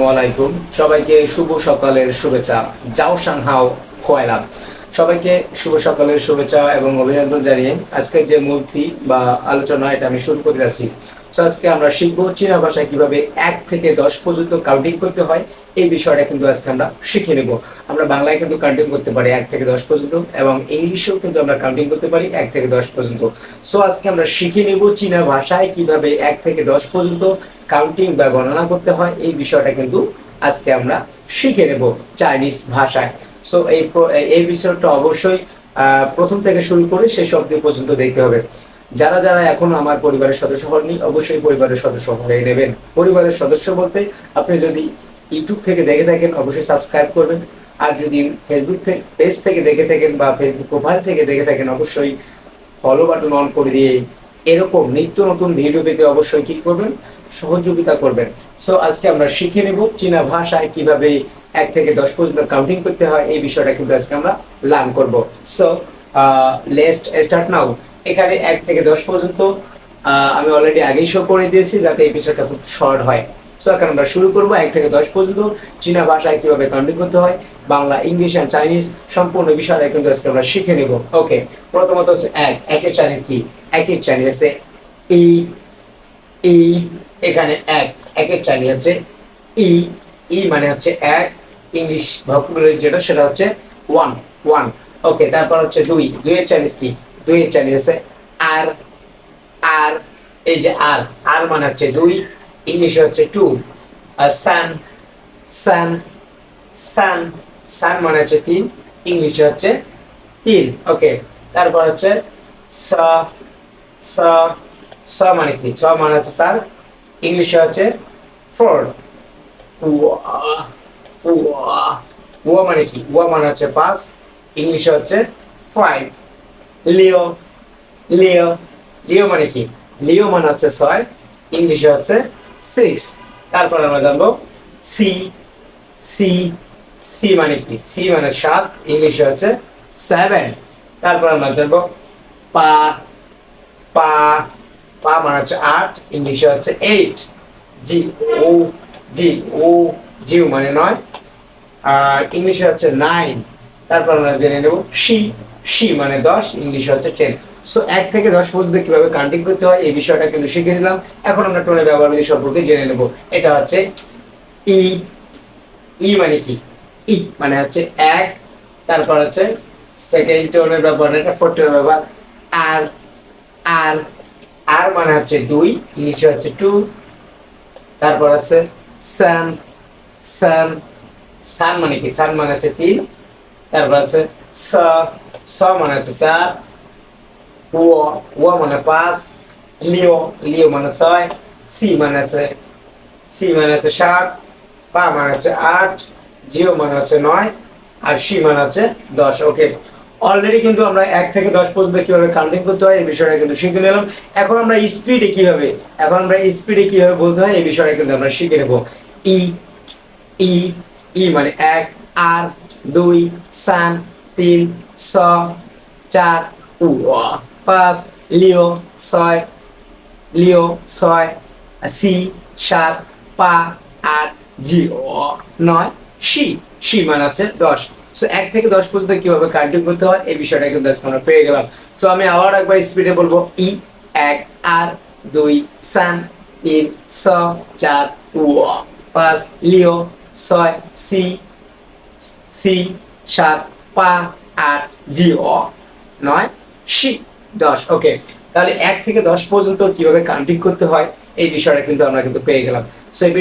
আসসালামু আলাইকুম। সবাইকে শুভ সকালের শুভেচ্ছা। যাও সাংহাও খোয়ালাম সবাইকে শুভ সকালের শুভেচ্ছা এবং অভিনন্দন জানিয়ে আজকের যে মূর্তি বা আলোচনা, এটা আমি শুরু করে যাচ্ছি। আজকে আমরা শিখব চীনা ভাষায় কীভাবে এক থেকে দশ পর্যন্ত কাউন্টিং করতে হয়। এই বিষয়টা কিন্তু আজকে আমরা শিখে নেব। আমরা বাংলায় কিন্তু কাউন্টিং করতে পারি এক থেকে দশ পর্যন্ত এবং ইংলিশেও কিন্তু আমরা কাউন্টিং করতে পারি এক থেকে দশ পর্যন্ত। সো আজকে আমরা শিখে নেব চীনা ভাষায় কীভাবে এক থেকে দশ পর্যন্ত কাউন্টিং বা গণনা করতে হয়। এই বিষয়টা কিন্তু আজকে আমরা শিখে নেব চাইনিজ ভাষায়। সো এই এই বিষয়টা অবশ্যই প্রথম থেকে শুরু করে শেষ অবধি পর্যন্ত দেখতে হবে। যারা যারা এখনও আমার পরিবারের সদস্য হননি, অবশ্যই পরিবারের সদস্য হয়ে নেবেন। পরিবারের সদস্য বলতে আপনি যদি ইউটিউব থেকে দেখে থাকেন, অবশ্যই সাবস্ক্রাইব করবেন। আর যদি ফেসবুক থেকে পেজ থেকে দেখে থাকেন বা ফেসবুক প্রোফাইল থেকে দেখে থাকেন, অবশ্যই ফলো বাটন অন করে দিয়ে এরকম নিত্য নতুন ভিডিও পেতে অবশ্যই কি করবেন, সহযোগিতা করবেন। সো আজকে আমরা শিখে নেব চীনা ভাষায় কীভাবে এক থেকে দশ পর্যন্ত কাউন্টিং করতে হয়, এই বিষয়টা কিন্তু আজকে আমরা লার্ন করব। সো লেস্ট স্টার্ট নাও এখানে এক থেকে দশ পর্যন্ত আমি অলরেডি আগেই শো করে দিয়েছি যাতে এই বিষয়টা খুব শর্ট হয়। সো এখন আমরা শুরু করব এক থেকে দশ পর্যন্ত, চীনা ভাষায় কীভাবে কাউন্টিং করতে হয়, বাংলা ইংলিশ অ্যান্ড চাইনিজ সম্পূর্ণ বিষয়টা কিন্তু আজকে আমরা শিখে নেব। ওকে প্রথমত হচ্ছে এক একের চাইনিজ কি? একের চাইনিজ হচ্ছে ই ই, এখানে এক একের চাইনিজ হচ্ছে ই ই মানে হচ্ছে এক ইংলিশ ভোকাবুলারি যেটা সেটা হচ্ছে ওয়ান ওয়ান ওকে তারপর হচ্ছে দুই, দুইয়ের চাইনিজ কি? চাইনিজ হচ্ছে আর আর, এই যে আর আর মানে হচ্ছে দুই, ইংলিশে হচ্ছে টু। আর সান সান সান সান মানে হচ্ছে তিন, ইংলিশে হচ্ছে তিন। ওকে, তারপর হচ্ছে স স স মানে কি? ছ মানে হচ্ছে স্যার, ইংলিশে হচ্ছে ফোর। ওয়া মানে কি? ওয়া মানে হচ্ছে পাঁচ, ইংলিশে হচ্ছে ফাইভ। লিও লিও লিও মানে কি? লিও মানে হচ্ছে ছয়, ইংলিশে হচ্ছে সিক্স তারপর আমরা জানব সি সি সি মানে কি? সি মানে সাত, ইংলিশে হচ্ছে সেভেন তারপর আমরা জানব পা পা পা মানে হচ্ছে আট, ইংলিশে হচ্ছে এইট জি, ও জি, ও জিও মানে নয়। আর ইংলিশে হচ্ছে নাইন তারপর আমরা জেনে নেব শি সি মানে দশ, ইংলিশে হচ্ছে টেন সো এক থেকে দশ পর্যন্ত কীভাবে কাউন্টিং করতে হয়, এই বিষয়টা কিন্তু শিখে নিলাম। এখন আমরা টোনের ব্যবহার বিধি সম্পর্কে জেনে নেব। এটা হচ্ছে ই ই মানে কি? ই মানে হচ্ছে এক, তারপর হচ্ছে সেকেন্ড টোনের ব্যবহার, এটা ফোর্থ টোনের ব্যবহার। আর আর আর মানে হচ্ছে দুই, ইংলিশে হচ্ছে টু তারপর আছে সান সান সান মানে কি? সান মানে হচ্ছে তিন। তারপর আছে স স মানে হচ্ছে চার ও ও মানে পাঁচ লিও লিও মানে ছয় সি মানে আছে সি মানে হচ্ছে সাত পা মানে হচ্ছে আট জিও মানে হচ্ছে নয় আর সি মানে হচ্ছে দশ ওকে অলরেডি কিন্তু আমরা এক থেকে দশ পর্যন্ত কীভাবে কাউন্টিং করতে হয়, এই বিষয়টা কিন্তু শিখে নিলাম। এখন আমরা স্পিডে কীভাবে, এখন আমরা স্পিডে কীভাবে বলতে হয়, এই বিষয়টা কিন্তু আমরা শিখে নেব। ই ই ই মানে এক আর দুই, সান, তিন ছ চার, উ পাঁচ, লিও, ছয় লিও, ছয়, সি, সাত, পা, আট, জি, ও। নয়, সি সি মানে হচ্ছে দশ। সো এক থেকে দশ পর্যন্ত কীভাবে কাউন্টিং করতে হয়, এই বিষয়টা কিন্তু আজকে আমরা পেয়ে গেলাম। সো আমি আবার একবার স্পিডে বলব, ই, এক, আর, দুই, সান, তিন ছ চার, উ পাঁচ, লিও, ছয়, সি সি সাত পা আট জি অ নয় সি দশ। ওকে তাহলে এক থেকে দশ পর্যন্ত কীভাবে কাউন্টিং করতে হয়? এই বিষয়টা কিন্তু আমরা কিন্তু পেয়ে গেলাম। সো এই